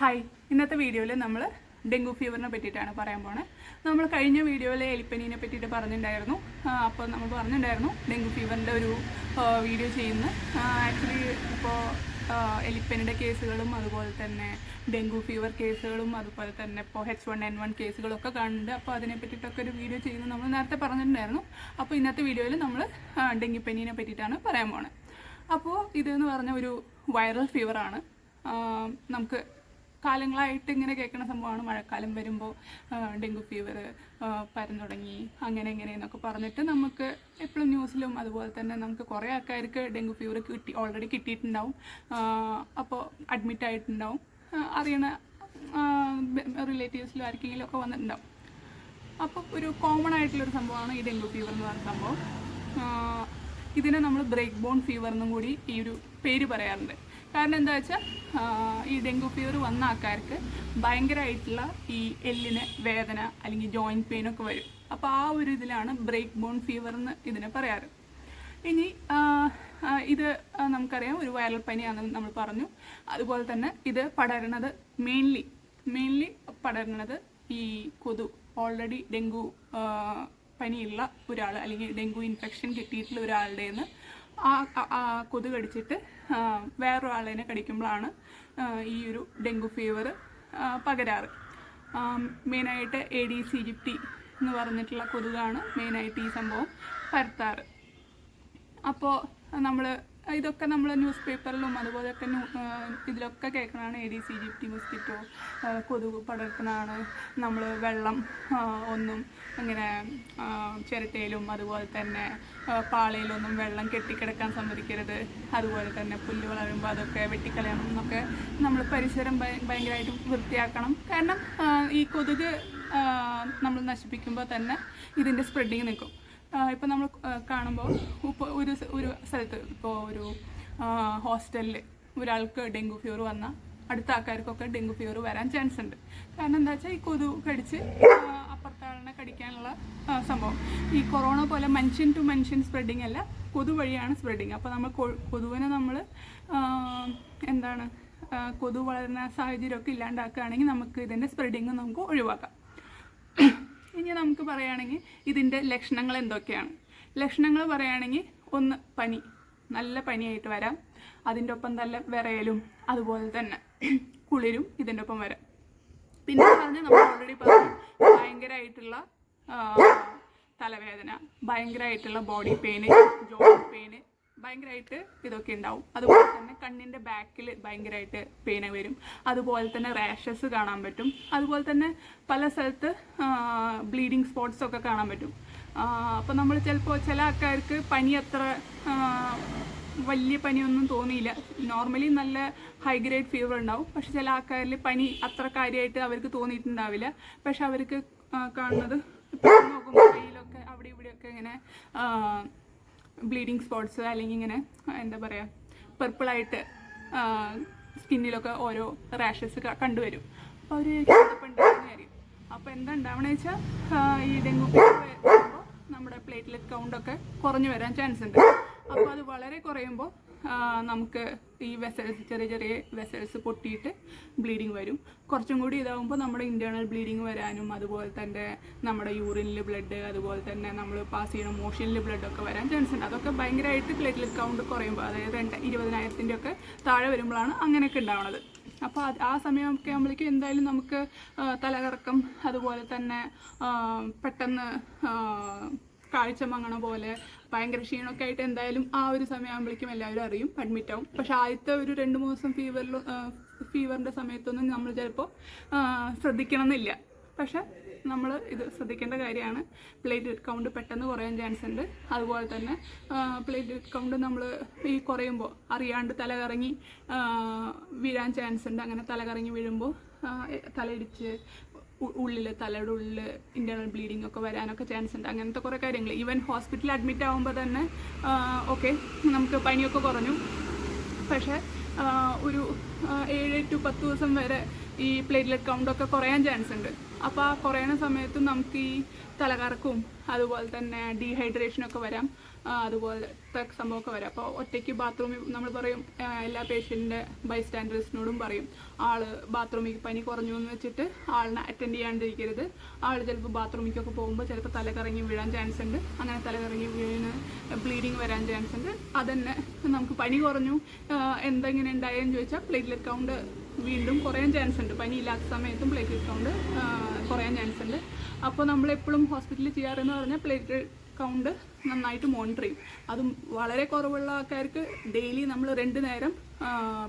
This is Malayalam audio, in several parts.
ഹായ് ഇന്നത്തെ വീഡിയോയിൽ നമ്മൾ ഡെങ്കു ഫീവറിനെ പറ്റിയിട്ടാണ് പറയാൻ പോണത് നമ്മൾ കഴിഞ്ഞ വീഡിയോയിൽ എലിപ്പനീനെ പറ്റിയിട്ട് പറഞ്ഞിട്ടുണ്ടായിരുന്നു അപ്പോൾ നമ്മൾ പറഞ്ഞിട്ടുണ്ടായിരുന്നു ഡെങ്കു ഫീവറിന്റെ ഒരു വീഡിയോ ചെയ്യുന്ന. ആക്ച്വലി ഇപ്പോൾ എലിപ്പനിയുടെ കേസുകളും അതുപോലെ തന്നെ ഡെങ്കു ഫീവർ കേസുകളും അതുപോലെ തന്നെ ഇപ്പോൾ എച്ച് വൺ എൻ വൺ കേസുകളൊക്കെ കാണുന്നുണ്ട് അപ്പോൾ അതിനെ പറ്റിയിട്ടൊക്കെ ഒരു വീഡിയോ ചെയ്യുന്നത് നമ്മൾ നേരത്തെ പറഞ്ഞിട്ടുണ്ടായിരുന്നു. അപ്പോൾ ഇന്നത്തെ വീഡിയോയിൽ നമ്മൾ ഡെങ്കിപ്പനീനെ പറ്റിയിട്ടാണ് പറയാൻ പോണത് അപ്പോൾ ഇതെന്ന് പറഞ്ഞ ഒരു വൈറൽ ഫീവറാണ്. നമുക്ക് കാലങ്ങളായിട്ട് ഇങ്ങനെ കേൾക്കുന്ന സംഭവമാണ്. മഴക്കാലം വരുമ്പോൾ ഡെങ്കു ഫീവർ പരന്നു തുടങ്ങി അങ്ങനെ ഇങ്ങനെ എന്നൊക്കെ പറഞ്ഞിട്ട് നമുക്ക് എപ്പോഴും ന്യൂസിലും അതുപോലെ തന്നെ നമുക്ക് കുറേ ആൾക്കാർക്ക് ഡെങ്കു ഫീവർ കിട്ടി ഓൾറെഡി കിട്ടിയിട്ടുണ്ടാവും. അപ്പോൾ അഡ്മിറ്റ് ആയിട്ടുണ്ടാവും. അറിയണ റിലേറ്റീവ്സിലും ആർക്കെങ്കിലും ഒക്കെ വന്നിട്ടുണ്ടാവും. അപ്പോൾ ഒരു കോമൺ ആയിട്ടുള്ളൊരു സംഭവമാണ് ഈ ഡെങ്കു ഫീവർ എന്ന് പറയുന്ന സംഭവം. ഇതിനെ നമ്മൾ ബ്രേക്ക് ബോൺ ഫീവർ എന്നും കൂടി ഈ ഒരു പേര് പറയാറുണ്ട്. കാരണം എന്താ വെച്ചാൽ ഈ ഡെങ്കു ഫീവർ വന്ന ആൾക്കാർക്ക് ഭയങ്കരമായിട്ടുള്ള ഈ എല്ലിന് വേദന അല്ലെങ്കിൽ ജോയിന്റ് പെയിൻ ഒക്കെ വരും. അപ്പോൾ ആ ഒരു ഇതിലാണ് ബ്രേക്ക് ബോൺ ഫീവർ എന്ന് ഇതിനെ പറയാറ്. ഇനി ഇത് നമുക്കറിയാം ഒരു വൈറൽ പനിയാണെന്ന് നമ്മൾ പറഞ്ഞു. അതുപോലെ തന്നെ ഇത് പടരുന്നത് മെയിൻലി മെയിൻലി പടരുന്നത് ഈ കൊതു ഓൾറെഡി ഡെങ്കു പനിയുള്ള ഒരാൾ അല്ലെങ്കിൽ ഡെങ്കു ഇൻഫെക്ഷൻ കിട്ടിയിട്ടുള്ള ഒരാളുടെ നിന്ന് ആ കൊതു കടിച്ചിട്ട് വേറൊരാളിനെ കടിക്കുമ്പോഴാണ് ഈ ഒരു ഡെങ്കു ഫീവർ പകരാറ്. മെയിനായിട്ട് എ ഡി സി എന്ന് പറഞ്ഞിട്ടുള്ള കൊതുകാണ് മെയിനായിട്ട് ഈ സംഭവം പരത്താറ്. അപ്പോൾ നമ്മൾ ഇതൊക്കെ നമ്മൾ ന്യൂസ് പേപ്പറിലും അതുപോലെ ഒക്കെ ആ, ഇതിലൊക്കെ കേൾക്കണതാണ് A D C aegypti mosquito കൊതുക് പടർക്കുന്നതാണ് നമ്മൾ വെള്ളം ഒന്നും ഇങ്ങനെ ചിരട്ടയിലും അതുപോലെ തന്നെ പാളയിലൊന്നും വെള്ളം കെട്ടിക്കിടക്കാൻ സമ്മതിക്കരുത്. അതുപോലെ തന്നെ പുല്ല് വളരുമ്പോൾ അതൊക്കെ വെട്ടിക്കളയണം എന്നൊക്കെ നമ്മൾ പരിസരം ഭയങ്കരമായിട്ടും വൃത്തിയാക്കണം. കാരണം ഈ കൊതുക് നമ്മൾ നശിപ്പിക്കുമ്പോൾ തന്നെ ഇതിന്റെ സ്പ്രെഡിങ് നിൽക്കും ഇപ്പം നമ്മൾ കാണുമ്പോൾ ഇപ്പോൾ ഒരു ഒരു സ്ഥലത്ത് ഇപ്പോൾ ഒരു ഹോസ്റ്റലിൽ ഒരാൾക്ക് ഡെങ്കു ഫീവർ വന്ന അടുത്ത ആൾക്കാർക്കൊക്കെ ഡെങ്കു ഫീവർ വരാൻ ചാൻസ് ഉണ്ട്. കാരണം എന്താ വെച്ചാൽ ഈ കൊതു കടിച്ച് അപ്പുറത്താളിനെ കടിക്കാനുള്ള സംഭവം. ഈ കൊറോണ പോലെ മനുഷ്യൻ ടു മനുഷ്യൻ സ്പ്രെഡിങ് അല്ല കൊതു വഴിയാണ് സ്പ്രെഡിങ് അപ്പോൾ നമ്മൾ കൊതുവിനെ നമ്മൾ എന്താണ് കൊതു വളരുന്ന സാഹചര്യമൊക്കെ ഇല്ലാണ്ടാക്കുകയാണെങ്കിൽ നമുക്ക് ഇതിന്റെ സ്പ്രെഡിങ് നമുക്ക് ഒഴിവാക്കാം. ഇനി നമുക്ക് പറയുകയാണെങ്കിൽ ഇതിന്റെ ലക്ഷണങ്ങൾ എന്തൊക്കെയാണ്? ലക്ഷണങ്ങൾ പറയുകയാണെങ്കിൽ ഒന്ന് പനി. നല്ല പനിയായിട്ട് വരാം. അതിന്റെ ഒപ്പം നല്ല വിറയലും അതുപോലെ തന്നെ കുളിരും ഇതിന്റെ ഒപ്പം വരാം. പിന്നെ പറഞ്ഞാൽ നമ്മൾ ഓൾറെഡി പറഞ്ഞു ഭയങ്കരമായിട്ടുള്ള തലവേദന ഭയങ്കരമായിട്ടുള്ള ബോഡി പെയിന് ജോയിന്റ് പെയിന് ഭയങ്കരമായിട്ട് ഇതൊക്കെ ഉണ്ടാവും. അതുപോലെ തന്നെ കണ്ണിന്റെ ബാക്കിൽ ഭയങ്കരമായിട്ട് പെയിൻ വരും. അതുപോലെ തന്നെ റാഷസ് കാണാൻ പറ്റും. അതുപോലെ തന്നെ പല സ്ഥലത്ത് ബ്ലീഡിങ് സ്പോട്ട്സ് ഒക്കെ കാണാൻ പറ്റും. അപ്പോൾ നമ്മൾ ചിലപ്പോൾ ചില ആൾക്കാർക്ക് പനി അത്ര വലിയ പനിയൊന്നും തോന്നിയില്ല. നോർമലി നല്ല ഹൈ ഗ്രേഡ് ഫീവർ ഉണ്ടാവും. പക്ഷെ ചില ആൾക്കാരിൽ പനി അത്ര കാര്യമായിട്ട് അവർക്ക് തോന്നിയിട്ടുണ്ടാവില്ല. പക്ഷെ അവർക്ക് കാണുന്നത് നോക്കുമ്പോൾ കയ്യിലൊക്കെ അവിടെ ഇവിടെയൊക്കെ ഇങ്ങനെ ബ്ലീഡിങ് സ്പോട്ട്സ് അല്ലെങ്കിൽ ഇങ്ങനെ എന്താ പറയുക പർപ്പിളായിട്ട് സ്കിന്നിലൊക്കെ ഓരോ റാഷസ് കണ്ടുവരും. അപ്പോൾ അവർ കാര്യം? അപ്പോൾ എന്താ ഉണ്ടാവണമെന്ന് വെച്ചാൽ ഈ ഡെങ്കു നമ്മുടെ പ്ലേറ്റ്ലെറ്റ് കൗണ്ടൊക്കെ കുറഞ്ഞു വരാൻ ചാൻസ് ഉണ്ട്. അപ്പോൾ അത് വളരെ കുറയുമ്പോൾ നമുക്ക് ഈ വെസൽസ് ചെറിയ ചെറിയ വെസൽസ് പൊട്ടിയിട്ട് ബ്ലീഡിങ് വരും. കുറച്ചും കൂടി ഇതാകുമ്പോൾ നമ്മുടെ ഇന്റേർണൽ ബ്ലീഡിങ് വരാനും അതുപോലെ തന്നെ നമ്മുടെ യൂറിനിൽ ബ്ലഡ് അതുപോലെ തന്നെ നമ്മൾ പാസ് ചെയ്യുന്ന മോഷനിൽ ബ്ലഡൊക്കെ വരാൻ ചാൻസ് ഉണ്ട്. അതൊക്കെ ഭയങ്കരമായിട്ട് പ്ലേറ്റ്ലെറ്റ് കൗണ്ട് കുറയുമ്പോൾ അതായത് രണ്ട് ഇരുപതിനായിരത്തിന്റെ ഒക്കെ താഴെ വരുമ്പോഴാണ് അങ്ങനെയൊക്കെ ഉണ്ടാവുന്നത് അപ്പോൾ ആ സമയമൊക്കെ ആകുമ്പോഴേക്കും എന്തായാലും നമുക്ക് തലകറക്കം അതുപോലെ തന്നെ പെട്ടെന്ന് കാഴ്ച മങ്ങണ പോലെ ഭയങ്കര ക്ഷീണമൊക്കെ ആയിട്ട് എന്തായാലും ആ ഒരു സമയമാകുമ്പോഴേക്കും എല്ലാവരും അറിയും അഡ്മിറ്റ് ആവും. പക്ഷെ ആദ്യത്തെ ഒരു രണ്ട് മൂന്ന് ദിവസം ഫീവറിൽ ഫീവറിന്റെ സമയത്തൊന്നും നമ്മൾ ചിലപ്പോൾ ശ്രദ്ധിക്കണം എന്നില്ല പക്ഷെ നമ്മൾ ഇത് ശ്രദ്ധിക്കേണ്ട കാര്യമാണ്. പ്ലേറ്റ്ലെറ്റ് കൗണ്ട് പെട്ടെന്ന് കുറയാൻ ചാൻസ് ഉണ്ട്. അതുപോലെ തന്നെ പ്ലേറ്റ്ലെറ്റ് കൗണ്ട് നമ്മൾ ഈ കുറയുമ്പോൾ അറിയാണ്ട് തലകറങ്ങി വീഴാൻ ചാൻസ് ഉണ്ട്. അങ്ങനെ തലകറങ്ങി വീഴുമ്പോൾ തലയിടിച്ച് ഉള്ളിൽ തലയുടെ ഉള്ളിൽ ഇന്റേർണൽ ബ്ലീഡിംഗ് ഒക്കെ വരാനൊക്കെ ചാൻസ് ഉണ്ട്. അങ്ങനത്തെ കുറേ കാര്യങ്ങൾ ഈവൻ ഹോസ്പിറ്റലിൽ അഡ്മിറ്റ് ആകുമ്പോൾ തന്നെ ഓക്കെ നമുക്ക് പനിയൊക്കെ കുറഞ്ഞു. പക്ഷേ ഒരു ഏഴ് ടു പത്ത് ദിവസം വരെ ഈ പ്ലേറ്റ്ലെറ്റ് കൗണ്ടൊക്കെ കുറയാൻ ചാൻസ് ഉണ്ട്. അപ്പോൾ ആ കുറയണ സമയത്ത് നമുക്ക് ഈ തലകറക്കും അതുപോലെ തന്നെ ഡീഹൈഡ്രേഷനൊക്കെ വരാം. അതുപോലത്തെ സംഭവമൊക്കെ വരാം. അപ്പോൾ ഒറ്റയ്ക്ക് ബാത്റൂമിൽ നമ്മൾ പറയും എല്ലാ പേഷ്യന്റെ ബൈസ്റ്റാൻഡേഴ്സിനോടും പറയും ആൾ ബാത്റൂമിൽ പനി കുറഞ്ഞു എന്ന് വെച്ചിട്ട് ആളിനെ അറ്റൻഡ് ചെയ്യാണ്ടിരിക്കരുത്. ആൾ ചിലപ്പോൾ ബാത്റൂമിക്കൊക്കെ പോകുമ്പോൾ ചിലപ്പോൾ തലകറങ്ങി വീഴാൻ ചാൻസ് ഉണ്ട്. അങ്ങനെ തലകറങ്ങി വീഴുന്ന ബ്ലീഡിങ് വരാൻ ചാൻസ് ഉണ്ട്. അതന്നെ നമുക്ക് പനി കുറഞ്ഞു എന്തെങ്ങനെ ഉണ്ടായെന്ന് ചോദിച്ചാൽ പ്ലേറ്റ്ലെറ്റ് കൗണ്ട് വീണ്ടും കുറയാൻ ചാൻസ് ഉണ്ട്. പനി ഇല്ലാത്ത സമയത്തും പ്ലേറ്റ്ലെറ്റ് കൗണ്ട് കുറയാൻ ചാൻസ് ഉണ്ട്. അപ്പോൾ നമ്മളെപ്പോഴും ഹോസ്പിറ്റലിൽ ചെയ്യാറെന്ന് പറഞ്ഞാൽ പ്ലേറ്റ്ലെറ്റ് കൗണ്ട് നന്നായിട്ട് മോണിറ്റർ ചെയ്യും. അതും വളരെ കുറവുള്ള ആൾക്കാർക്ക് ഡെയിലി നമ്മൾ രണ്ട് നേരം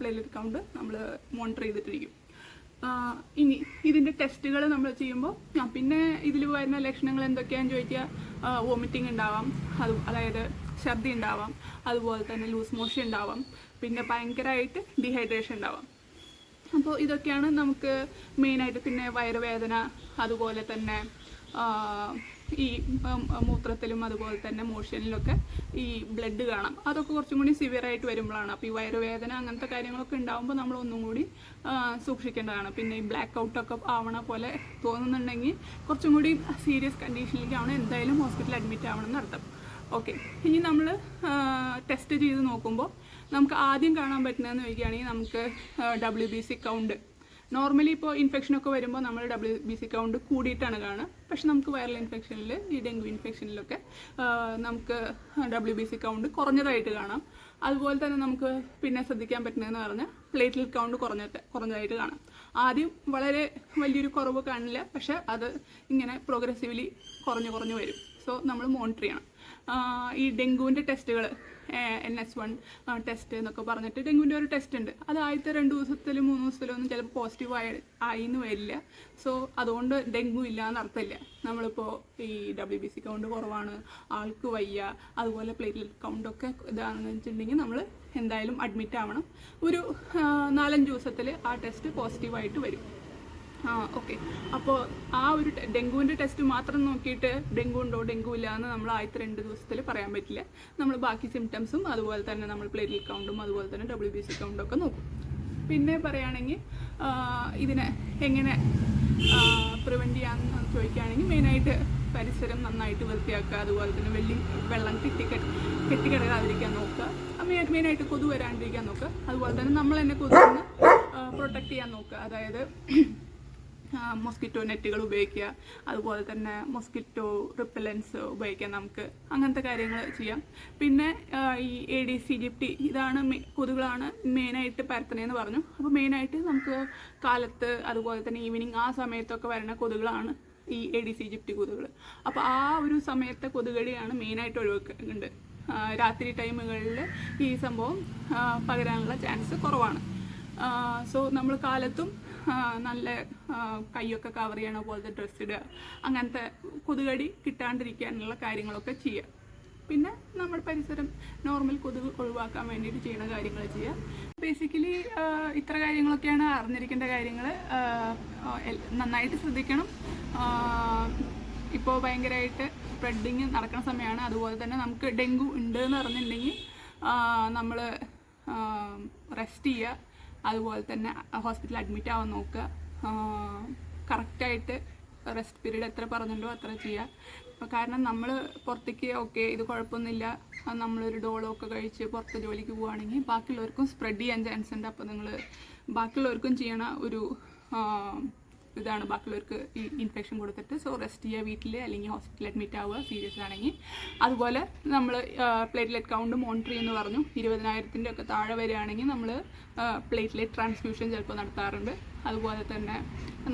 പ്ലേറ്റ്ലെറ്റ് കൗണ്ട് നമ്മൾ മോണിറ്റർ ചെയ്തിട്ടിരിക്കും. ഇനി ഇതിന്റെ ടെസ്റ്റുകൾ നമ്മൾ ചെയ്യുമ്പോൾ പിന്നെ ഇതിൽ വരുന്ന ലക്ഷണങ്ങൾ എന്തൊക്കെയാണെന്ന് ചോദിക്കുക വോമിറ്റിംഗ് ഉണ്ടാവാം. അത് അതായത് ഛർദി ഉണ്ടാവാം. അതുപോലെ തന്നെ ലൂസ് മോഷൻ ഉണ്ടാവാം. പിന്നെ ഭയങ്കരമായിട്ട് ഡീഹൈഡ്രേഷൻ ഉണ്ടാവാം. അപ്പോൾ ഇതൊക്കെയാണ് നമുക്ക് മെയിനായിട്ട് പിന്നെ വയറുവേദന അതുപോലെ തന്നെ ഈ മൂത്രത്തിലും അതുപോലെ തന്നെ മോഷനിലൊക്കെ ഈ ബ്ലഡ് കാണാം. അതൊക്കെ കുറച്ചും കൂടി സിവിയർ ആയിട്ട് വരുമ്പോഴാണ്. അപ്പോൾ ഈ വയറുവേദന അങ്ങനത്തെ കാര്യങ്ങളൊക്കെ ഉണ്ടാകുമ്പോൾ നമ്മൾ ഒന്നും കൂടി സൂക്ഷിക്കേണ്ടതാണ്. പിന്നെ ഈ ബ്ലാക്ക് ഔട്ടൊക്കെ ആവണ പോലെ തോന്നുന്നുണ്ടെങ്കിൽ കുറച്ചും കൂടി സീരിയസ് കണ്ടീഷനിലേക്കാണ് എന്തായാലും ഹോസ്പിറ്റലിൽ അഡ്മിറ്റ് ആവണം എന്നർത്ഥം ഓക്കെ ഇനി നമ്മൾ ടെസ്റ്റ് ചെയ്ത് നോക്കുമ്പോൾ നമുക്ക് ആദ്യം കാണാൻ പറ്റുന്നതെന്ന് ചോദിക്കുകയാണെങ്കിൽ നമുക്ക് W B C count normally ഇപ്പോൾ ഇൻഫെക്ഷനൊക്കെ വരുമ്പോൾ നമ്മൾ ഡബ്ല്യു ബി സി കൗണ്ട് കൂടിയിട്ടാണ് കാണുക. പക്ഷെ നമുക്ക് വൈറൽ ഇൻഫെക്ഷനിൽ ഈ ഡെങ്കു ഇൻഫെക്ഷനിലൊക്കെ നമുക്ക് ഡബ്ല്യു ബി സി കൗണ്ട് കുറഞ്ഞതായിട്ട് കാണാം. അതുപോലെ തന്നെ നമുക്ക് പിന്നെ ശ്രദ്ധിക്കാൻ പറ്റുന്നതെന്ന് പറഞ്ഞാൽ പ്ലേറ്റ്ലെറ്റ് കൗണ്ട് കുറഞ്ഞിട്ട് കുറഞ്ഞതായിട്ട് കാണാം. ആദ്യം വളരെ വലിയൊരു കുറവ് കാണില്ല. പക്ഷെ അത് ഇങ്ങനെ പ്രോഗ്രസീവ്ലി കുറഞ്ഞു കുറഞ്ഞു വരും. സോ നമ്മൾ മോണിറ്റർ ചെയ്യണം. ഈ ഡെങ്കുവിന്റെ ടെസ്റ്റുകൾ എൻ എസ് വൺ ടെസ്റ്റ് എന്നൊക്കെ പറഞ്ഞിട്ട് ഡെങ്കുവിന്റെ ഒരു ടെസ്റ്റ് ഉണ്ട്. അത് ആദ്യത്തെ രണ്ട് ദിവസത്തിലും മൂന്ന് ദിവസത്തിലും ഒന്നും ചിലപ്പോൾ പോസിറ്റീവ് ആയി ആയി എന്ന് വരില്ല. സോ അതുകൊണ്ട് ഡെങ്കു ഇല്ല എന്ന് അർത്ഥമില്ല. നമ്മളിപ്പോൾ ഈ ഡബ്ല്യു ബി സി കൗണ്ട് കുറവാണ് ആൾക്ക് വയ്യ അതുപോലെ പ്ലേറ്റ്ലെറ്റ് കൗണ്ടൊക്കെ ഇതാണെന്ന് വെച്ചിട്ടുണ്ടെങ്കിൽ നമ്മൾ എന്തായാലും അഡ്മിറ്റ് ആവണം. ഒരു നാലഞ്ച് ദിവസത്തിൽ ആ ടെസ്റ്റ് പോസിറ്റീവായിട്ട് വരും. ആ ഓക്കെ അപ്പോൾ ആ ഒരു ഡെങ്കുവിന്റെ ടെസ്റ്റ് മാത്രം നോക്കിയിട്ട് ഡെങ്കു ഉണ്ടോ ഡെങ്കു ഇല്ല എന്ന് നമ്മൾ ആദ്യത്തെ രണ്ട് ദിവസത്തിൽ പറയാൻ പറ്റില്ല. നമ്മൾ ബാക്കി സിംറ്റംസും അതുപോലെ തന്നെ നമ്മൾ പ്ലേറ്റ് കൗണ്ടും അതുപോലെ തന്നെ ഡബ്ല്യു ബി സി കൗണ്ടും ഒക്കെ നോക്കും. പിന്നെ പറയുകയാണെങ്കിൽ ഇതിനെ എങ്ങനെ പ്രിവെന്റ് ചെയ്യാമെന്ന് ചോദിക്കുകയാണെങ്കിൽ മെയിനായിട്ട് പരിസരം നന്നായിട്ട് വൃത്തിയാക്കുക അതുപോലെ തന്നെ വെള്ളി വെള്ളം കെട്ടി കെട്ടിക്കിടക്കാതിരിക്കാൻ നോക്കുക. മെയിനായിട്ട് കൊതു വരാണ്ടിരിക്കാൻ നോക്കുക. അതുപോലെ തന്നെ നമ്മൾ തന്നെ കൊതുവിന് പ്രൊട്ടക്റ്റ് ചെയ്യാൻ നോക്കുക. അതായത് മൊസ്കിറ്റോ നെറ്റുകൾ ഉപയോഗിക്കുക. അതുപോലെ തന്നെ മൊസ്കിറ്റോ റിപ്പലൻസ് ഉപയോഗിക്കാം നമുക്ക്. അങ്ങനത്തെ കാര്യങ്ങൾ ചെയ്യാം. പിന്നെ ഈ എ ഡി സി ജിപ്റ്റി ഇതാണ് കൊതുകുകളാണ് മെയിനായിട്ട് പരത്തണേന്ന് പറഞ്ഞു. അപ്പോൾ മെയിനായിട്ട് നമുക്ക് കാലത്ത് അതുപോലെ തന്നെ ഈവനിങ് ആ സമയത്തൊക്കെ വരുന്ന കൊതുകുകളാണ് ഈ എ ഡി സി ജിപ്റ്റി കൊതുകുകൾ അപ്പോൾ ആ ഒരു സമയത്തെ കൊതുകടിയാണ് മെയിനായിട്ട് ഒഴിവാക്കുന്നുണ്ട് രാത്രി ടൈമുകളിൽ ഈ സംഭവം പകരാനുള്ള ചാൻസ് കുറവാണ്. സോ നമ്മൾ കാലത്തും നല്ല കൈയൊക്കെ കവർ ചെയ്യണ പോലത്തെ ഡ്രസ്സ് ഇടുക. അങ്ങനത്തെ കൊതുകടി കിട്ടാണ്ടിരിക്കാനുള്ള കാര്യങ്ങളൊക്കെ ചെയ്യുക. പിന്നെ നമ്മുടെ പരിസരം നോർമൽ കൊതുക് ഒഴിവാക്കാൻ വേണ്ടിയിട്ട് ചെയ്യുന്ന കാര്യങ്ങൾ ചെയ്യുക. ബേസിക്കലി ഇത്ര കാര്യങ്ങളൊക്കെയാണ് അറിഞ്ഞിരിക്കേണ്ട കാര്യങ്ങൾ. നന്നായിട്ട് ശ്രദ്ധിക്കണം. ഇപ്പോൾ ഭയങ്കരമായിട്ട് സ്പ്രെഡിങ് നടക്കുന്ന സമയമാണ് അതുപോലെ തന്നെ നമുക്ക് ഡെങ്കു ഉണ്ട് എന്ന് അറിഞ്ഞിട്ടുണ്ടെങ്കിൽ നമ്മൾ റെസ്റ്റ് ചെയ്യുക. അതുപോലെ തന്നെ ഹോസ്പിറ്റലിൽ അഡ്മിറ്റ് ആവാൻ നോക്കുക. കറക്റ്റായിട്ട് റെസ്റ്റ് പീരീഡ് എത്ര പറഞ്ഞിട്ടുണ്ടോ അത്ര ചെയ്യുക കാരണം നമ്മൾ പുറത്തേക്ക് ഓക്കെ ഇത് കുഴപ്പമൊന്നുമില്ല. നമ്മളൊരു ഡോളോ ഒക്കെ കഴിച്ച് പുറത്ത് ജോലിക്ക് പോവുകയാണെങ്കിൽ ബാക്കിയുള്ളവർക്കും സ്പ്രെഡ് ചെയ്യാൻ ചാൻസ് ഉണ്ട്. അപ്പോൾ നിങ്ങൾ ബാക്കിയുള്ളവർക്കും ചെയ്യണ ഒരു ഇതാണ് ബാക്കിയുള്ളവർക്ക് ഈ ഇൻഫെക്ഷൻ കൊടുത്തിട്ട്. സോ റെസ്റ്റ് ചെയ്യുക വീട്ടിൽ അല്ലെങ്കിൽ ഹോസ്പിറ്റലിൽ അഡ്മിറ്റ് ആവുക സീരിയസ് ആണെങ്കിൽ. അതുപോലെ നമ്മൾ പ്ലേറ്റ്ലെറ്റ് കൗണ്ട് മോണിറ്റർ ചെയ്യുമെന്ന് പറഞ്ഞു. ഇരുപതിനായിരത്തിന്റെ ഒക്കെ താഴെ വരികയാണെങ്കിൽ നമ്മൾ പ്ലേറ്റ്ലെറ്റ് ട്രാൻസ്ഫ്യൂഷൻ ചിലപ്പോൾ നടത്താറുണ്ട്. അതുപോലെ തന്നെ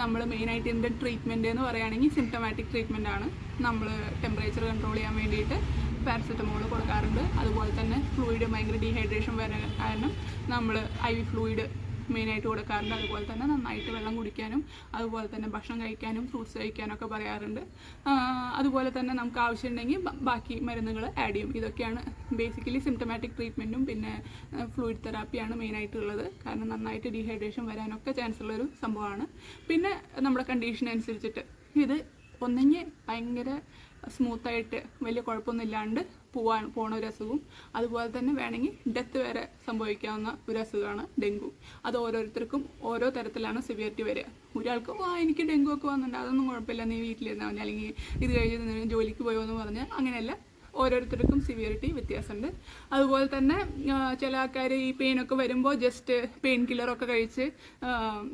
നമ്മൾ മെയിനായിട്ട് ഇതിന്റെ ട്രീറ്റ്മെന്റ് എന്ന് പറയുകയാണെങ്കിൽ സിംറ്റമാറ്റിക് ട്രീറ്റ്മെന്റ് ആണ്. നമ്മൾ ടെമ്പറേച്ചർ കൺട്രോൾ ചെയ്യാൻ വേണ്ടിയിട്ട് പാരസെറ്റമോൾ കൊടുക്കാറുണ്ട്. അതുപോലെ തന്നെ ഫ്ലൂയിഡ് ഭയങ്കര ഡീഹൈഡ്രേഷൻ വരാൻ കാരണം നമ്മൾ ഐ വി ഫ്ലൂയിഡ് മെയിനായിട്ട് കൊടുക്കാറുണ്ട്. അതുപോലെ തന്നെ നന്നായിട്ട് വെള്ളം കുടിക്കാനും അതുപോലെ തന്നെ ഭക്ഷണം കഴിക്കാനും ഫ്രൂട്ട്സ് കഴിക്കാനും ഒക്കെ പറയാറുണ്ട്. അതുപോലെ തന്നെ നമുക്ക് ആവശ്യമുണ്ടെങ്കിൽ ബാക്കി മരുന്നുകൾ ആഡ് ചെയ്യും. ഇതൊക്കെയാണ് ബേസിക്കലി സിംറ്റമാറ്റിക് ട്രീറ്റ്മെന്റും പിന്നെ ഫ്ലൂയിഡ് തെറാപ്പിയാണ് മെയിനായിട്ടുള്ളത് കാരണം നന്നായിട്ട് ഡീഹൈഡ്രേഷൻ വരാനൊക്കെ ചാൻസ് ഉള്ളൊരു സംഭവമാണ്. പിന്നെ നമ്മുടെ കണ്ടീഷൻ അനുസരിച്ചിട്ട് ഇത് ഒന്നെങ്കിൽ ഭയങ്കര സ്മൂത്തായിട്ട് വലിയ കുഴപ്പമൊന്നും ഇല്ലാണ്ട് പോവാൻ പോണ ഒരു അസുഖവും. അതുപോലെ തന്നെ വേണമെങ്കിൽ ഡെത്ത് വരെ സംഭവിക്കാവുന്ന ഒരു അസുഖമാണ് ഡെങ്കു. അത് ഓരോരുത്തർക്കും ഓരോ തരത്തിലാണ് സിവിയറിറ്റി വരിക. ഒരാൾക്ക് ആ എനിക്ക് ഡെങ്കു ഒക്കെ വന്നിട്ടുണ്ട്. അതൊന്നും കുഴപ്പമില്ല. നീ വീട്ടിലിരുന്നാൽ മതി. അല്ലെങ്കിൽ ഇത് കഴിഞ്ഞ് ജോലിക്ക് പോയോ എന്ന് പറഞ്ഞ് അങ്ങനെയല്ല. ഓരോരുത്തർക്കും സിവിയറിറ്റി വ്യത്യാസമുണ്ട്. അതുപോലെ തന്നെ ചില ആൾക്കാർ ഈ പെയിനൊക്കെ വരുമ്പോൾ ജസ്റ്റ് പെയിൻ കില്ലറൊക്കെ കഴിച്ച്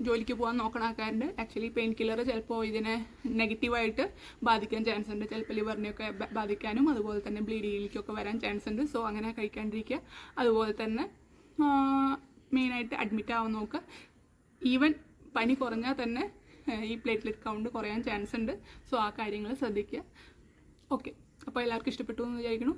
ജോലിക്ക് പോകാൻ നോക്കണ ആൾക്കാരുണ്ട്. ആക്ച്വലി പെയിൻ കില്ലർ ചിലപ്പോൾ ഇതിനെ നെഗറ്റീവായിട്ട് ബാധിക്കാൻ ചാൻസ് ഉണ്ട്. ചിലപ്പോൾ ലിവറിനെയൊക്കെ ബാധിക്കാനും അതുപോലെ തന്നെ ബ്ലീഡിങ്ങിലേക്കൊക്കെ വരാൻ ചാൻസ് ഉണ്ട്. സോ അങ്ങനെ കഴിക്കാണ്ടിരിക്കുക. അതുപോലെ തന്നെ മെയിനായിട്ട് അഡ്മിറ്റ് ആവാൻ നോക്കുക. ഈവൻ പനി കുറഞ്ഞാൽ തന്നെ ഈ പ്ലേറ്റ്ലെറ്റ് കൗണ്ട് കുറയാൻ ചാൻസ് ഉണ്ട്. സോ ആ കാര്യങ്ങൾ ശ്രദ്ധിക്കുക. ഓക്കെ അപ്പോൾ എല്ലാവർക്കും ഇഷ്ടപ്പെട്ടു എന്ന് വിചാരിക്കുന്നു.